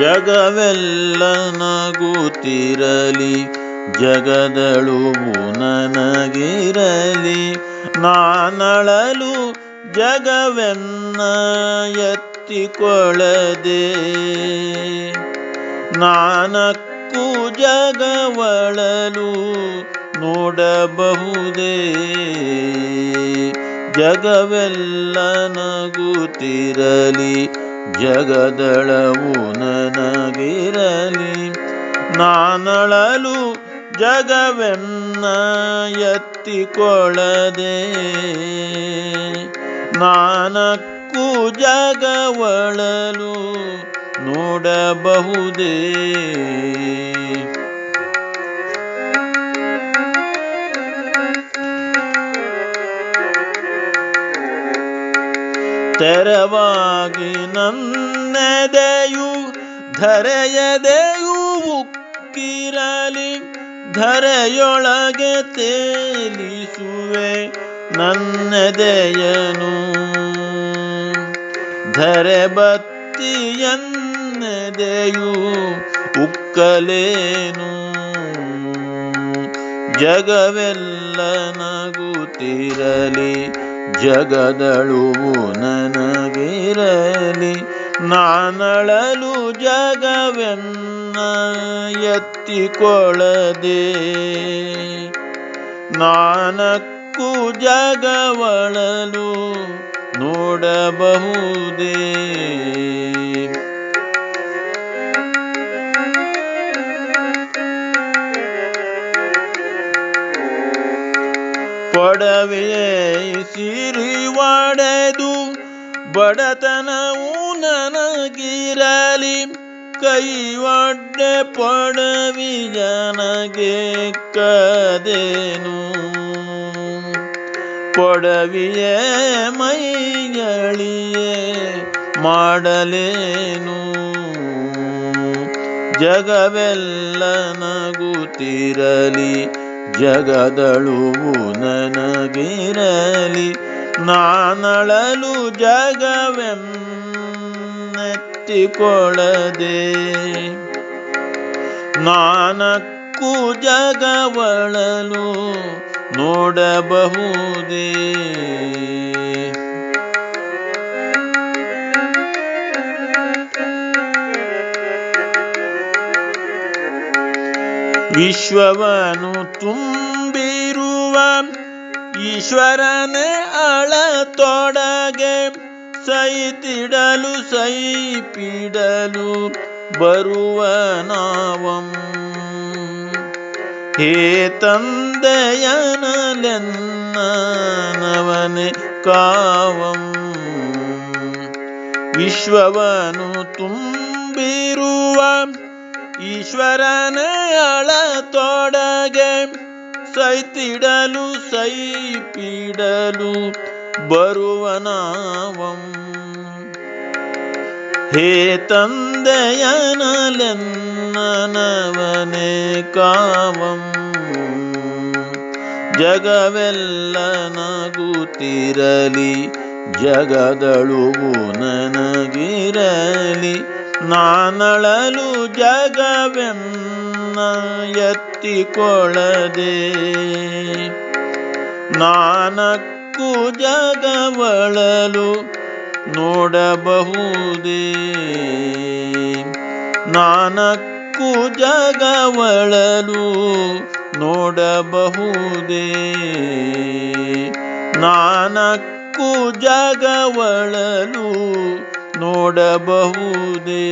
ಜಗವೆಲ್ಲ ನಗುತ್ತಿರಲಿ ಜಗದಳು ನನಗಿರಲಿ ನಾನಳಲು ಜಗವೆನ್ನ ಎತ್ತಿಕೊಳ್ಳದೆ ನಾನಕ್ಕೂ ಜಗವಳಲು ನೋಡಬಹುದೇ. ಜಗವೆಲ್ಲ ನಗುತ್ತಿರಲಿ ಜಗದಳವು ನನಗಿರಲಿ ನಾನಳಲು ಜಗವೆನ್ನ ಎತ್ತಿಕೊಳ್ಳದೆ ನಾನಕ್ಕೂ ಜಗವಳಲು ನೋಡಬಹುದೇ? ತೆರವಾಗಿ ನನ್ನೆದೆಯು ಧರೆಯದೆಯು ಉಕ್ಕಿರಲಿ ಧರೆಯೊಳಗೆ ತೇಲಿಸುವೆ ನನ್ನೆದೆಯನು. ಧರೆ ಬತ್ತಿಯನ್ನೆದೆಯು ಉಕ್ಕಲೇನು. ಜಗವೆಲ್ಲ ನಗುತ್ತಿರಲಿ ಜಗದಳುವು ನನಗಿರಲಿ ನಾನಳಲು ಜಗವೆನ್ನ ಎತ್ತಿಕೊಳ್ಳದೆ. ನಾನಕ್ಕೂ ಜಗವಳಲು ನೋಡಬಹುದೇ? ಕೊಡವೆಯೇ ಸಿರಿ ಒಡೆದು ಬಡತನವು ನನಗಿರಲಿ. ಕೈ ಒಡ್ಡೆ ಪಡವಿ ಜನಗೆ ಕದೇನು? ಪಡವಿಯೇ ಮೈಗಳಿಯೇ ಮಾಡಲೇನು? ಜಗವೆಲ್ಲ ನಗುತ್ತಿರಲಿ. ಜಗದಳುವು ನನಗಿರಲಿ ನಾನಳಲು ಜಗವೆನ್ನೆತ್ತಿಕೊಳ್ಳದೆ. ನಾನಕ್ಕೂ ಜಗವಳಲು ನೋಡಬಹುದೇ? ವಿಶ್ವವನು ತುಂಬಿರುವ ಈಶ್ವರನೇ ಅಳತೊಡಗೆ ಸೈತಿಡಲು ಸೈಪಿಡಲು ಬರುವ ನಾವಂ ಹೇ ತಂದೆಯನಲೆನ್ನವನೆ ಕಾವಂ. ವಿಶ್ವವನು ತುಂಬಿರುವ ಈಶ್ವರನ ಅಳ ಅಳತೊಡಗೆ ಸೈತಿಡಲು ಸೈಪಿಡಲು ಬರುವನಾವಂ ಹೇ ತಂದೆಯನಲೆನ್ನನವನೇ ಕಾವಂ. ಜಗವೆಲ್ಲ ನಗುತ್ತಿರಲಿ ಜಗದಳುವು ನನಗಿರಲಿ. ನಾನಳಲು ಜಗವೆನ್ನ ಎತ್ತಿಕೊಳ್ಳದೆ. ನಾನಕ್ಕೂ ಜಗವಳಲು ನೋಡಬಹುದೇ. ನಾನಕ್ಕೂ ಜಗವಳಲು ನೋಡಬಹುದೇ. ನಾನಕ್ಕೂ ಜಗವಳಲು ನೋಡಬಹುದೇ?